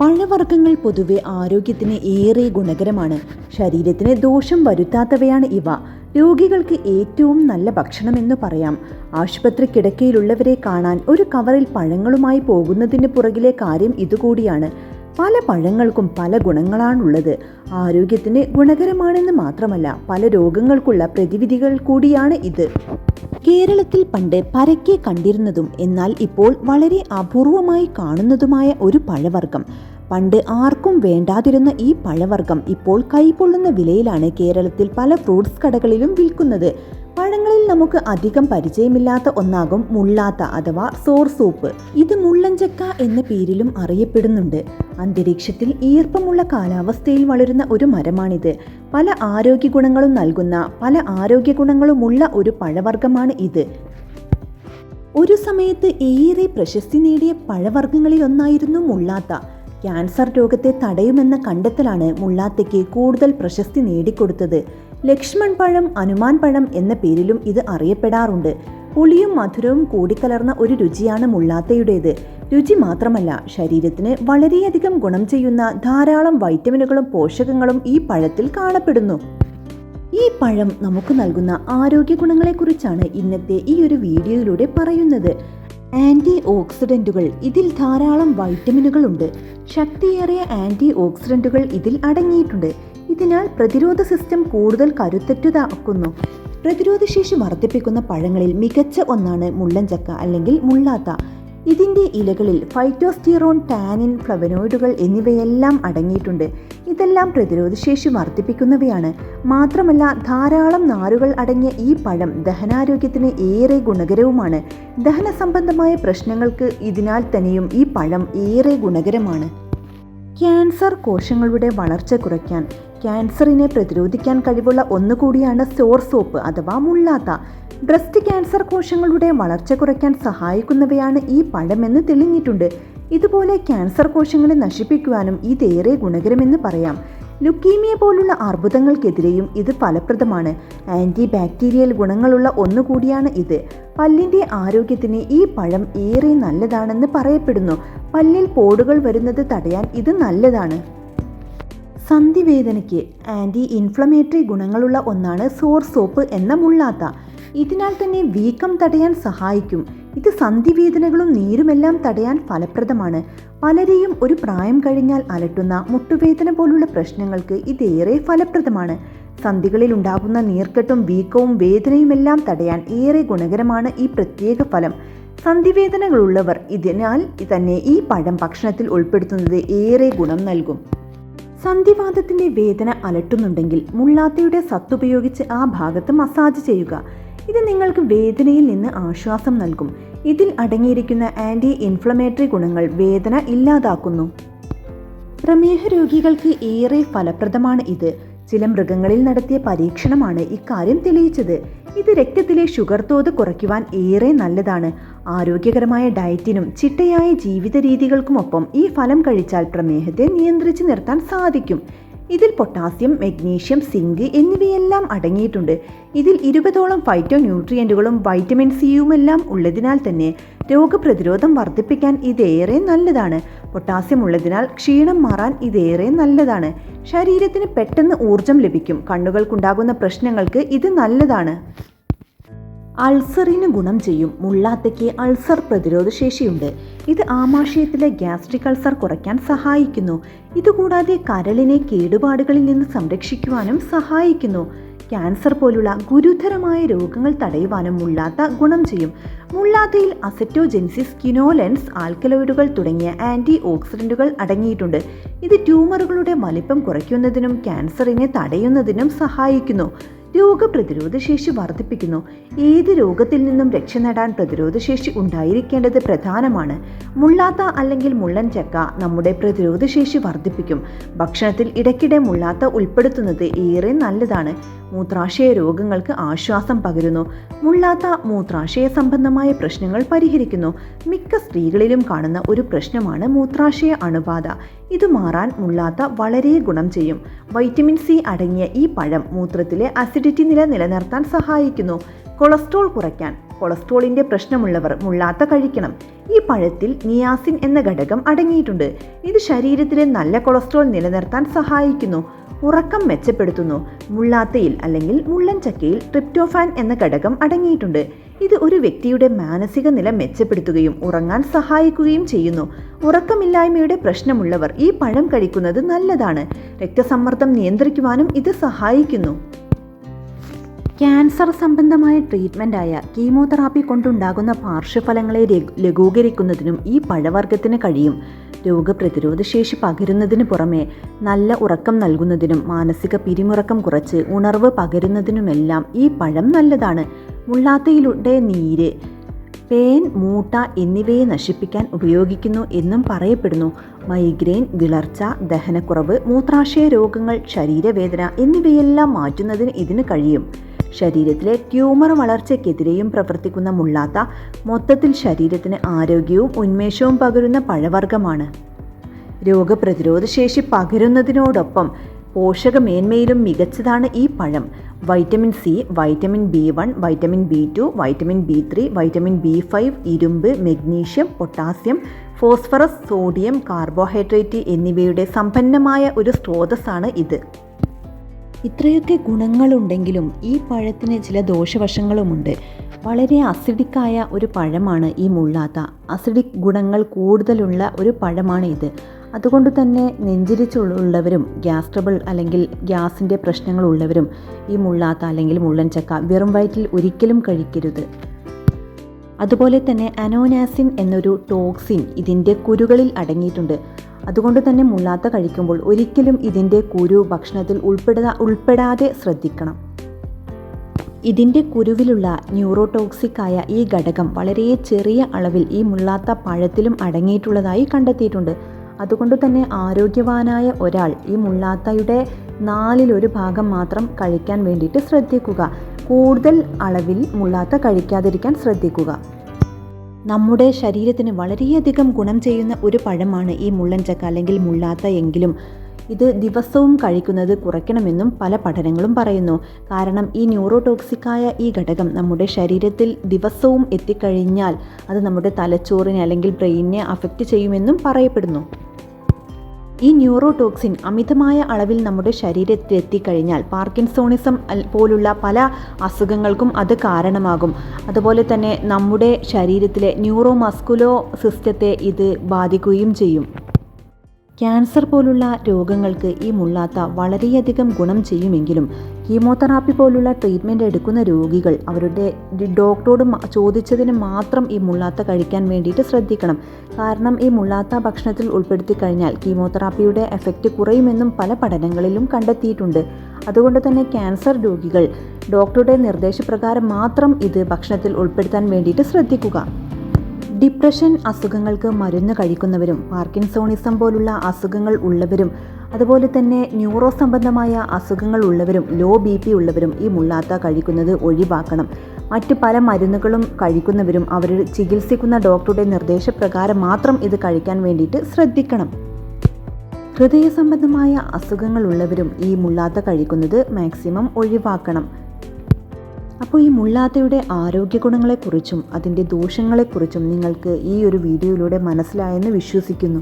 പഴവർഗങ്ങൾ പൊതുവെ ആരോഗ്യത്തിന് ഏറെ ഗുണകരമാണ്. ശരീരത്തിന് ദോഷം വരുത്താത്തവയാണ് ഇവ. രോഗികൾക്ക് ഏറ്റവും നല്ല ഭക്ഷണമെന്ന് പറയാം. ആശുപത്രി കിടക്കയിലുള്ളവരെ കാണാൻ ഒരു കവറിൽ പഴങ്ങളുമായി പോകുന്നതിന് പുറകിലെ കാര്യം ഇതുകൂടിയാണ്. പല പഴങ്ങൾക്കും പല ഗുണങ്ങളാണുള്ളത്. ആരോഗ്യത്തിന് ഗുണകരമാണെന്ന് മാത്രമല്ല പല രോഗങ്ങൾക്കുള്ള പ്രതിവിധികൾ കൂടിയാണ് ഇത്. കേരളത്തിൽ പണ്ട് പരക്കെ കണ്ടിരുന്നതും എന്നാൽ ഇപ്പോൾ വളരെ അപൂർവമായി കാണുന്നതുമായ ഒരു പഴവർഗം. പണ്ട് ആർക്കും വേണ്ടാതിരുന്ന ഈ പഴവർഗം ഇപ്പോൾ കൈപൊള്ളുന്ന വിലയിലാണ് കേരളത്തിൽ പല ഫ്രൂട്ട്സ് കടകളിലും വിൽക്കുന്നത്. പഴങ്ങളിൽ നമുക്ക് അധികം പരിചയമില്ലാത്ത ഒന്നാകും മുള്ളാത്ത അഥവാ സോർ സൂപ്പ്. ഇത് മുള്ളഞ്ചക്ക എന്ന പേരിലും അറിയപ്പെടുന്നുണ്ട്. അന്തരീക്ഷത്തിൽ ഈർപ്പമുള്ള കാലാവസ്ഥയിൽ വളരുന്ന ഒരു മരമാണിത്. പല ആരോഗ്യ ഗുണങ്ങളും നൽകുന്ന പല ആരോഗ്യ ഗുണങ്ങളുമുള്ള ഒരു പഴവർഗമാണ് ഇത്. ഒരു സമയത്ത് ഏറെ പ്രശസ്തി നേടിയ പഴവർഗങ്ങളിൽ ഒന്നായിരുന്നു മുള്ളാത്ത. ക്യാൻസർ രോഗത്തെ തടയുമെന്ന കണ്ടെത്തലാണ് മുള്ളാത്തയ്ക്ക് കൂടുതൽ പ്രശസ്തി നേടിക്കൊടുത്തത്. ലക്ഷ്മൺ പഴം അനുമാൻ പഴം എന്ന പേരിലും ഇത് അറിയപ്പെടാറുണ്ട്. പുളിയും മധുരവും കൂടിക്കലർന്ന ഒരു രുചിയാണ് മുള്ളാത്തയുടേത്. രുചി മാത്രമല്ല ശരീരത്തിന് വളരെയധികം ഗുണം ചെയ്യുന്ന ധാരാളം വൈറ്റമിനുകളും പോഷകങ്ങളും ഈ പഴത്തിൽ കാണപ്പെടുന്നു. ഈ പഴം നമുക്ക് നൽകുന്ന ആരോഗ്യ ഗുണങ്ങളെക്കുറിച്ചാണ് ഇന്നത്തെ ഈ ഒരു വീഡിയോയിലൂടെ പറയുന്നത്. ആന്റി ഓക്സിഡന്റുകൾ ഇതിൽ ധാരാളം വൈറ്റമിനുകൾ ഉണ്ട് ശക്തിയേറിയ ആന്റി ഓക്സിഡന്റുകൾ ഇതിൽ അടങ്ങിയിട്ടുണ്ട്. ഇതിനാൽ പ്രതിരോധ സിസ്റ്റം കൂടുതൽ കരുത്തറ്റതാക്കുന്നു. പ്രതിരോധശേഷി വർദ്ധിപ്പിക്കുന്ന പഴങ്ങളിൽ മികച്ച ഒന്നാണ് മുള്ളൻചക്ക അല്ലെങ്കിൽ മുള്ളാത്ത. ഇതിന്റെ ഇലകളിൽ ഫൈറ്റോസ്റ്റിറോൺ ടാനിൻ ഫ്ലവനോയിഡുകൾ എന്നിവയെല്ലാം അടങ്ങിയിട്ടുണ്ട്. ഇതെല്ലാം പ്രതിരോധശേഷി വർദ്ധിപ്പിക്കുന്നവയാണ്. മാത്രമല്ല ധാരാളം നാരുകൾ അടങ്ങിയ ഈ പഴം ദഹനാരോഗ്യത്തിന് ഏറെ ഗുണകരവുമാണ്. ദഹന സംബന്ധമായ പ്രശ്നങ്ങൾക്ക് ഇതിനാൽ തന്നെയും ഈ പഴം ഏറെ ഗുണകരമാണ്. ക്യാൻസർ കോശങ്ങളുടെ വളർച്ച കുറയ്ക്കാൻ ക്യാൻസറിനെ പ്രതിരോധിക്കാൻ കഴിവുള്ള ഒന്നുകൂടിയാണ് സോർ സോപ്പ് അഥവാ മുള്ളാത്ത. ബ്രസ്റ്റ് ക്യാൻസർ കോശങ്ങളുടെ വളർച്ച കുറയ്ക്കാൻ സഹായിക്കുന്നവയാണ് ഈ പഴമെന്ന് തെളിഞ്ഞിട്ടുണ്ട്. ഇതുപോലെ ക്യാൻസർ കോശങ്ങളെ നശിപ്പിക്കുവാനും ഇതേറെ ഗുണകരമെന്ന് പറയാം. ലുക്കീമിയ പോലുള്ള അർബുദങ്ങൾക്കെതിരെയും ഇത് ഫലപ്രദമാണ്. ആന്റി ബാക്ടീരിയൽ ഗുണങ്ങളുള്ള ഒന്നുകൂടിയാണ് ഇത്. പല്ലിന്റെ ആരോഗ്യത്തിന് ഈ പഴം ഏറെ നല്ലതാണെന്ന് പറയപ്പെടുന്നു. പല്ലിൽ പോടുകൾ വരുന്നത് തടയാൻ ഇത് നല്ലതാണ്. സന്ധിവേദനയ്ക്ക് ആന്റി ഇൻഫ്ലമേറ്ററി ഗുണങ്ങളുള്ള ഒന്നാണ് സോർ സോപ്പ് എന്ന മുള്ളാത്ത. ഇതിനാൽ തന്നെ വീക്കം തടയാൻ സഹായിക്കും. ഇത് സന്ധിവേദനകളും നീരുമെല്ലാം തടയാൻ ഫലപ്രദമാണ്. പലരെയും ഒരു പ്രായം കഴിഞ്ഞാൽ അലട്ടുന്ന മുട്ടുവേദന പോലുള്ള പ്രശ്നങ്ങൾക്ക് ഇതേറെ ഫലപ്രദമാണ്. സന്ധികളിൽ ഉണ്ടാകുന്ന നീർക്കെട്ടും വീക്കവും വേദനയുമെല്ലാം തടയാൻ ഏറെ ഗുണകരമാണ് ഈ പ്രത്യേക ഫലം. സന്ധിവേദനകളുള്ളവർ ഇതിനാൽ തന്നെ ഈ പഴം ഭക്ഷണത്തിൽ ഉൾപ്പെടുത്തുന്നത് ഏറെ ഗുണം നൽകും. സന്ധിവാദത്തിന്റെ വേദന അലട്ടുന്നുണ്ടെങ്കിൽ മുള്ളാത്തയുടെ സത്തുപയോഗിച്ച് ആ ഭാഗത്ത് മസാജ് ചെയ്യുക. ഇത് നിങ്ങൾക്ക് വേദനയിൽ നിന്ന് ആശ്വാസം നൽകും. ഇതിൽ അടങ്ങിയിരിക്കുന്ന ആന്റി ഇൻഫ്ലമേറ്ററി ഗുണങ്ങൾ വേദന ഇല്ലാതാക്കുന്നു. പ്രമേഹ രോഗികൾക്ക് ഏറെ ഫലപ്രദമാണ് ഇത്. ചില മൃഗങ്ങളിൽ നടത്തിയ പരീക്ഷണമാണ് ഇക്കാര്യം തെളിയിച്ചത്. ഇത് രക്തത്തിലെ ഷുഗർ തോത് കുറയ്ക്കുവാൻ ഏറെ നല്ലതാണ്. ആരോഗ്യകരമായ ഡയറ്റിനും ചിട്ടയായ ജീവിത രീതികൾക്കുമൊപ്പം ഈ ഫലം കഴിച്ചാൽ പ്രമേഹത്തെ നിയന്ത്രിച്ചു നിർത്താൻ സാധിക്കും. ഇതിൽ പൊട്ടാസ്യം മെഗ്നീഷ്യം സിങ്ക് എന്നിവയെല്ലാം അടങ്ങിയിട്ടുണ്ട്. ഇതിൽ ഇരുപതോളം ഫൈറ്റോ ന്യൂട്രിയന്റുകളും വൈറ്റമിൻ സിയുമെല്ലാം ഉള്ളതിനാൽ തന്നെ രോഗപ്രതിരോധം വർദ്ധിപ്പിക്കാൻ ഇതേറെ നല്ലതാണ്. പൊട്ടാസ്യം ഉള്ളതിനാൽ ക്ഷീണം മാറാൻ ഇതേറെ നല്ലതാണ്. ശരീരത്തിന് പെട്ടെന്ന് ഊർജം ലഭിക്കും. കണ്ണുകൾക്കുണ്ടാകുന്ന പ്രശ്നങ്ങൾക്ക് ഇത് നല്ലതാണ്. അൾസറിന് ഗുണം ചെയ്യും. മുള്ളാത്തയ്ക്ക് അൾസർ പ്രതിരോധ ശേഷിയുണ്ട്. ഇത് ആമാശയത്തിലെ ഗ്യാസ്ട്രിക് അൾസർ കുറയ്ക്കാൻ സഹായിക്കുന്നു. ഇതുകൂടാതെ കരളിനെ കേടുപാടുകളിൽ നിന്ന് സംരക്ഷിക്കുവാനും സഹായിക്കുന്നു. ക്യാൻസർ പോലുള്ള ഗുരുതരമായ രോഗങ്ങൾ തടയുവാനും മുള്ളാത്ത ഗുണം ചെയ്യും. മുള്ളാത്തയിൽ അസറ്റോജെൻസിസ് കിനോലെൻസ് ആൽക്കലോയിഡുകൾ തുടങ്ങിയ ആന്റി ഓക്സിഡന്റുകൾ അടങ്ങിയിട്ടുണ്ട്. ഇത് ട്യൂമറുകളുടെ വലിപ്പം കുറയ്ക്കുന്നതിനും ക്യാൻസറിനെ തടയുന്നതിനും സഹായിക്കുന്നു. രോഗപ്രതിരോധ ശേഷി വർദ്ധിപ്പിക്കുന്നു. ഏത് രോഗത്തിൽ നിന്നും രക്ഷ നേടാൻ പ്രതിരോധശേഷി ഉണ്ടായിരിക്കേണ്ടത് പ്രധാനമാണ്. മുള്ളാത്ത അല്ലെങ്കിൽ മുള്ളൻ ചക്ക നമ്മുടെ പ്രതിരോധശേഷി വർദ്ധിപ്പിക്കും. ഭക്ഷണത്തിൽ ഇടയ്ക്കിടെ മുള്ളാത്ത ഉൾപ്പെടുത്തുന്നത് ഏറെ നല്ലതാണ്. മൂത്രാശയ രോഗങ്ങൾക്ക് ആശ്വാസം പകരുന്നു. മുള്ളാത്ത മൂത്രാശയ സംബന്ധമായ പ്രശ്നങ്ങൾ പരിഹരിക്കുന്നു. മിക്ക സ്ത്രീകളിലും കാണുന്ന ഒരു പ്രശ്നമാണ് മൂത്രാശയ അണുബാധ. ഇത് മാറാൻ മുള്ളാത്ത വളരെ ഗുണം ചെയ്യും. വൈറ്റമിൻ സി അടങ്ങിയ ഈ പഴം മൂത്രത്തിലെ അസിഡിറ്റി നില നിലനിർത്താൻ സഹായിക്കുന്നു. കൊളസ്ട്രോൾ കുറയ്ക്കാൻ കൊളസ്ട്രോളിന്റെ പ്രശ്നമുള്ളവർ മുള്ളാത്ത കഴിക്കണം. ഈ പഴത്തിൽ നിയാസിൻ എന്ന ഘടകം അടങ്ങിയിട്ടുണ്ട്. ഇത് ശരീരത്തിലെ നല്ല കൊളസ്ട്രോൾ നിലനിർത്താൻ സഹായിക്കുന്നു. ഉറക്കം മെച്ചപ്പെടുത്തുന്നു. മുള്ളാത്തയിൽ അല്ലെങ്കിൽ മുള്ളൻ ചക്കയിൽ ട്രിപ്റ്റോഫാൻ എന്ന ഘടകം അടങ്ങിയിട്ടുണ്ട്. ഇത് ഒരു വ്യക്തിയുടെ മാനസിക നില മെച്ചപ്പെടുത്തുകയും ഉറങ്ങാൻ സഹായിക്കുകയും ചെയ്യുന്നു. ഉറക്കമില്ലായ്മയുടെ പ്രശ്നമുള്ളവർ ഈ പഴം കഴിക്കുന്നത് നല്ലതാണ്. രക്തസമ്മർദ്ദം നിയന്ത്രിക്കുവാനും ഇത് സഹായിക്കുന്നു. ക്യാൻസർ സംബന്ധമായ ട്രീറ്റ്മെന്റായ കീമോതെറാപ്പി കൊണ്ടുണ്ടാകുന്ന പാർശ്വഫലങ്ങളെ ലഘൂകരിക്കുന്നതിനും ഈ പഴവർഗത്തിന് കഴിയും. രോഗപ്രതിരോധ ശേഷി പകരുന്നതിന് പുറമെ നല്ല ഉറക്കം നൽകുന്നതിനും മാനസിക പിരിമുറക്കം കുറച്ച് ഉണർവ് പകരുന്നതിനുമെല്ലാം ഈ പഴം നല്ലതാണ്. മുള്ളാത്തയിലൂടെ നീര് പേൻ മൂട്ട എന്നിവയെ നശിപ്പിക്കാൻ ഉപയോഗിക്കുന്നു എന്നും പറയപ്പെടുന്നു. മൈഗ്രെയിൻ വിളർച്ച ദഹനക്കുറവ് മൂത്രാശയ രോഗങ്ങൾ ശരീരവേദന എന്നിവയെല്ലാം മാറ്റുന്നതിന് ഇതിന് കഴിയും. ശരീരത്തിലെ ട്യൂമർ വളർച്ചയ്ക്കെതിരെയും പ്രവർത്തിക്കുന്ന മുള്ളാത്ത മൊത്തത്തിൽ ശരീരത്തിന് ആരോഗ്യവും ഉന്മേഷവും പകരുന്ന പഴവർഗമാണ്. രോഗപ്രതിരോധ ശേഷി പകരുന്നതിനോടൊപ്പം പോഷകമേന്മയിലും മികച്ചതാണ് ഈ പഴം. Vitamin C vitamin B one vitamin B two vitamin B three vitamin B five ഇരുമ്പ് magnesium potassium phosphorus sodium carbohydrate എന്നിവയുടെ സമ്പന്നമായ ഒരു സ്രോതസ്സാണ് ഇത്. ഇത്രയൊക്കെ ഗുണങ്ങളുണ്ടെങ്കിലും ഈ പഴത്തിന് ചില ദോഷവശങ്ങളുമുണ്ട്. വളരെ അസിഡിക്കായ ഒരു പഴമാണ് ഈ മുള്ളാത്ത. അസിഡിക് ഗുണങ്ങൾ കൂടുതലുള്ള ഒരു പഴമാണ് ഇത്. അതുകൊണ്ട് തന്നെ നെഞ്ചിരിച്ചുള്ളവരും ഗ്യാസ് ട്രബിൾ അല്ലെങ്കിൽ ഗ്യാസിന്റെ പ്രശ്നങ്ങളുള്ളവരും ഈ മുള്ളാത്ത അല്ലെങ്കിൽ മുള്ളൻ ചക്ക വെറും വയറ്റിൽ ഒരിക്കലും കഴിക്കരുത്. അതുപോലെ തന്നെ അനോനാസിൻ എന്നൊരു ടോക്സിൻ ഇതിന്റെ കുരുകളിൽ അടങ്ങിയിട്ടുണ്ട്. അതുകൊണ്ട് തന്നെ മുള്ളാത്ത കഴിക്കുമ്പോൾ ഒരിക്കലും ഇതിന്റെ കുരു ഭക്ഷണത്തിൽ ഉൾപ്പെടാ ഉൾപ്പെടാതെ ശ്രദ്ധിക്കണം. ഇതിന്റെ കുരുവിലുള്ള ന്യൂറോടോക്സിക് ആയ ഈ ഘടകം വളരെ ചെറിയ അളവിൽ ഈ മുള്ളാത്ത പഴത്തിലും അടങ്ങിയിട്ടുള്ളതായി കണ്ടെത്തിയിട്ടുണ്ട്. അതുകൊണ്ട് തന്നെ ആരോഗ്യവാനായ ഒരാൾ ഈ മുള്ളാത്തയുടെ നാലിലൊരു ഭാഗം മാത്രം കഴിക്കാൻ വേണ്ടിയിട്ട് ശ്രദ്ധിക്കുക. കൂടുതൽ അളവിൽ മുള്ളാത്ത കഴിക്കാതിരിക്കാൻ ശ്രദ്ധിക്കുക. നമ്മുടെ ശരീരത്തിന് വളരെയധികം ഗുണം ചെയ്യുന്ന ഒരു പഴമാണ് ഈ മുള്ളൻ ചക്ക അല്ലെങ്കിൽ മുള്ളാത്ത എങ്കിലും. ഇത് ദിവസവും കഴിക്കുന്നത് കുറയ്ക്കണമെന്നും പല പഠനങ്ങളും പറയുന്നു. കാരണം ഈ ന്യൂറോടോക്സിക്കായ ഈ ഘടകം നമ്മുടെ ശരീരത്തിൽ ദിവസവും എത്തിക്കഴിഞ്ഞാൽ അത് നമ്മുടെ തലച്ചോറിനെ അല്ലെങ്കിൽ ബ്രെയിനിനെ അഫക്റ്റ് ചെയ്യുമെന്നും പറയപ്പെടുന്നു. ഈ ന്യൂറോടോക്സിൻ അമിതമായ അളവിൽ നമ്മുടെ ശരീരത്തിൽ എത്തിക്കഴിഞ്ഞാൽ പാർക്കിൻസോണിസം പോലുള്ള പല അസുഖങ്ങൾക്കും അത് കാരണമാകും. അതുപോലെ തന്നെ നമ്മുടെ ശരീരത്തിലെ ന്യൂറോ മസ്കുലോ സിസ്റ്റത്തെ ഇത് ബാധിക്കുകയും ചെയ്യും. ക്യാൻസർ പോലുള്ള രോഗങ്ങൾക്ക് ഈ മുള്ളാത്ത വളരെയധികം ഗുണം ചെയ്യുമെങ്കിലും കീമോതെറാപ്പി പോലുള്ള ട്രീറ്റ്മെന്റ് എടുക്കുന്ന രോഗികൾ അവരുടെ ഡോക്ടറോട് ചോദിച്ചതിന് മാത്രം ഈ മുള്ളാത്ത കഴിക്കാൻ വേണ്ടിയിട്ട് ശ്രദ്ധിക്കണം. കാരണം ഈ മുള്ളാത്ത ഭക്ഷണത്തിൽ ഉൾപ്പെടുത്തി കഴിഞ്ഞാൽ കീമോതെറാപ്പിയുടെ എഫക്റ്റ് കുറയുമെന്നും പല പഠനങ്ങളിലും കണ്ടെത്തിയിട്ടുണ്ട്. അതുകൊണ്ട് തന്നെ ക്യാൻസർ രോഗികൾ ഡോക്ടറുടെ നിർദ്ദേശപ്രകാരം മാത്രം ഇത് ഭക്ഷണത്തിൽ ഉൾപ്പെടുത്താൻ വേണ്ടിയിട്ട് ശ്രദ്ധിക്കുക. ഡിപ്രഷൻ അസുഖങ്ങൾക്ക് മരുന്ന് കഴിക്കുന്നവരും പാർക്കിൻസോണിസം പോലുള്ള അസുഖങ്ങൾ ഉള്ളവരും അതുപോലെ തന്നെ ന്യൂറോ സംബന്ധമായ അസുഖങ്ങൾ ഉള്ളവരും ലോ ബി പി ഉള്ളവരും ഈ മുള്ളാത്ത കഴിക്കുന്നത് ഒഴിവാക്കണം. മറ്റ് പല മരുന്നുകളും കഴിക്കുന്നവരും അവർ ചികിത്സിക്കുന്ന ഡോക്ടറുടെ നിർദ്ദേശപ്രകാരം മാത്രം ഇത് കഴിക്കാൻ വേണ്ടിയിട്ട് ശ്രദ്ധിക്കണം. ഹൃദയ സംബന്ധമായ അസുഖങ്ങൾ ഉള്ളവരും ഈ മുള്ളാത്ത കഴിക്കുന്നത് മാക്സിമം ഒഴിവാക്കണം. അപ്പോൾ ഈ മുള്ളാത്തയുടെ ആരോഗ്യ ഗുണങ്ങളെക്കുറിച്ചും അതിന്റെ ദോഷങ്ങളെക്കുറിച്ചും നിങ്ങൾക്ക് ഈ ഒരു വീഡിയോയിലൂടെ മനസ്സിലായെന്ന് വിശ്വസിക്കുന്നു.